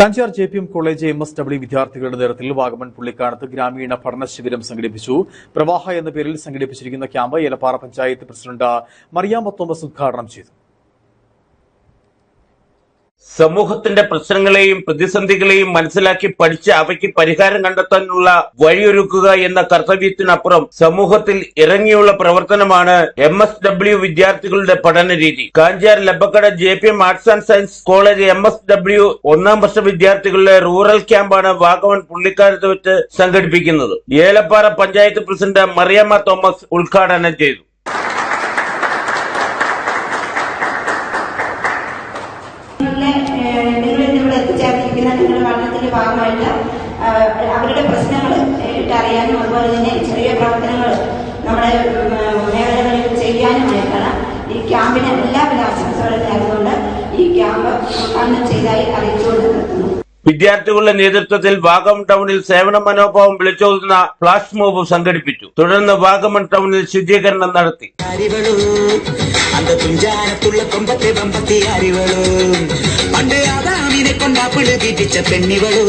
Kanjar J P M college M S W വിദ്യാർത്ഥികളുടെ നേതൃത്വത്തിൽ വാഗമൺ പുള്ളിക്കാനത്ത് ഗ്രാമീണ പഠന ശിബിരം സംഘടിപ്പിച്ചു. പ്രവാഹ എന്ന പേരിൽ സംഘടിപ്പിച്ചിരിക്കുന്ന camp Elappara panchayat president Mariamma Thomas ഉദ്ഘാടനം ചെയ്തു. സമൂഹത്തിന്റെ പ്രശ്നങ്ങളെയും പ്രതിസന്ധികളെയും മനസ്സിലാക്കി പഠിച്ച് അവയ്ക്ക് പരിഹാരം കണ്ടെത്താനുള്ള വഴിയൊരുക്കുക എന്ന കർത്തവ്യത്തിനപ്പുറം സമൂഹത്തിൽ ഇറങ്ങിയുള്ള പ്രവർത്തനമാണ് എം എസ് ഡബ്ല്യു വിദ്യാർത്ഥികളുടെ പഠന രീതി. Kanjar Labbakkada J P M arts and science college M S W ഒന്നാം വർഷ വിദ്യാർത്ഥികളുടെ റൂറൽ ക്യാമ്പാണ് വാഗമൺ പുള്ളിക്കാലത്ത് വെച്ച് സംഘടിപ്പിക്കുന്നത്. ഏലപ്പാറ പഞ്ചായത്ത് പ്രസിഡന്റ് മറിയമ്മ തോമസ് ഉദ്ഘാടനം ചെയ്തു. ഇവിടെ എത്തിച്ചേർന്നിരിക്കുന്ന നിങ്ങളുടെ പഠനത്തിന്റെ ഭാഗമായിട്ട് അവരുടെ പ്രശ്നങ്ങൾ അറിയാനും അതുപോലെ തന്നെ ചെറിയ പ്രവർത്തനങ്ങൾ നമ്മുടെ മേഖലകളിൽ ചെയ്യാനുമായിട്ടാണ് ഈ ക്യാമ്പിന് എല്ലാ ആശംസകളും നേർന്നുകൊണ്ട് ഈ ക്യാമ്പ് ഉദ്ഘാടനം ചെയ്തതായി അറിയിച്ചുകൊണ്ട് നിർത്തുന്നു. വിദ്യാർത്ഥികളുടെ നേതൃത്വത്തിൽ വാഗമൺ ടൗണിൽ സേവന മനോഭാവം വിളിച്ചോതുന്ന ഫ്ലാഷ് മോബ് സംഘടിപ്പിച്ചു. തുടർന്ന് വാഗമൺ ടൗണിൽ ശുചീകരണം നടത്തി. அந்த തുഞ്ചാനത്തുള്ള കൊമ്പത്തെ വമ്പത്തെ അരിവളു പണ്ട് ആദാമിനെ കൊണ്ടാ പിഴുകിപ്പിച്ച പെണ്ണിവളു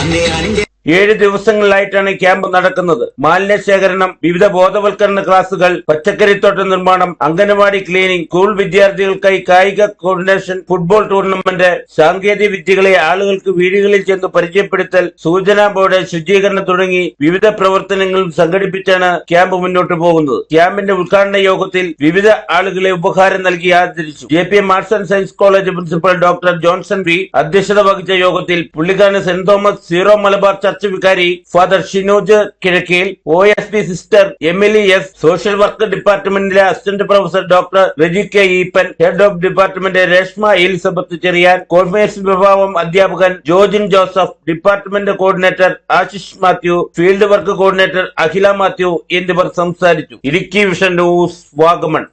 അന്നേ ആണിന്റെ ഏഴ് ദിവസങ്ങളിലായിട്ടാണ് ക്യാമ്പ് നടക്കുന്നത്. മാലിന്യ ശേഖരണം വിവിധ ബോധവൽക്കരണ ക്ലാസുകൾ പച്ചക്കറിത്തോട്ട നിർമ്മാണം അംഗനവാടി ക്ലീനിംഗ് സ്കൂൾ വിദ്യാർത്ഥികൾക്കായി കായിക കോർഡിനേഷൻ ഫുട്ബോൾ ടൂർണമെന്റ് സാങ്കേതിക വിദ്യകളെ ആളുകൾക്ക് വീടുകളിൽ ചെന്ന് പരിചയപ്പെടുത്തൽ സൂചനാ ബോർഡ് ശുചീകരണം തുടങ്ങി വിവിധ പ്രവർത്തനങ്ങളും സംഘടിപ്പിച്ചാണ് ക്യാമ്പ് മുന്നോട്ട് പോകുന്നത്. ക്യാമ്പിന്റെ ഉദ്ഘാടന യോഗത്തിൽ വിവിധ ആളുകളെ ഉപഹാരം നൽകി ആദരിച്ചു. J P M arts and science college principal doctor Johnson B അധ്യക്ഷത വഹിച്ച യോഗത്തിൽ പുള്ളിക്കാരൻ saint Thomas Syro Malabar church വികാരി father Shinoj Kizhakkel O S D sister Emily S social work ഡിപ്പാർട്ട്മെന്റിലെ assistant professor doctor Reji K Eapen head of department Reshma Elizabeth Cherian conference വിഭാഗം അധ്യാപകൻ Jojin Joseph department coordinator Ashish Mathew field work coordinator Akhila Mathew എന്നിവർ സംസാരിച്ചു. Idukki vision news Vagamon.